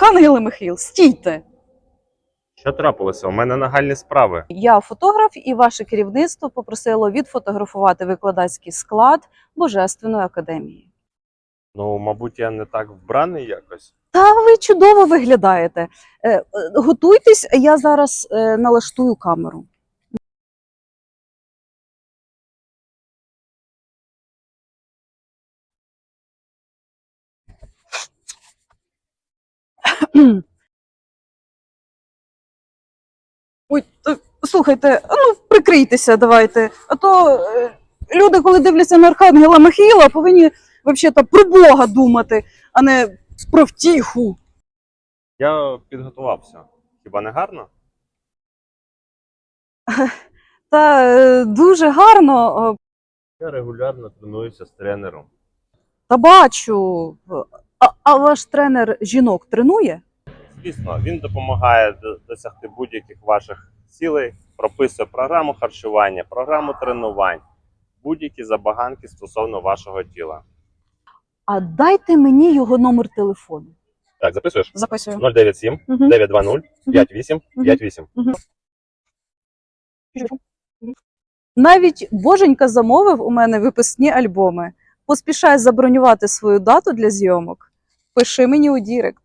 Архангел і Михаїл, стійте! Що трапилося? У мене нагальні справи. Я фотограф, і ваше керівництво попросило відфотографувати викладацький склад Божественної академії. Ну, мабуть, я не так вбраний якось. Та ви чудово виглядаєте. Е, е, Готуйтесь, я зараз е, налаштую камеру. Ой, слухайте, ну прикрийтеся, давайте. А то е, люди, коли дивляться на Архангела Михаїла, повинні взагалі про Бога думати, а не про втіху. Я підготувався. Хіба не гарно? Та е, дуже гарно. е, Я регулярно тренуюся з тренером. Та бачу. А, ваш тренер жінок тренує? Звісно, він допомагає досягти будь-яких ваших цілей, прописує програму харчування, програму тренувань, будь-які забаганки стосовно вашого тіла. А дайте мені його номер телефону. Так, записуєш? Записую. 097 920 58 58. Навіть Боженька замовив у мене випускні альбоми. Поспішай забронювати свою дату для зйомок. Пиши мені у Дірект.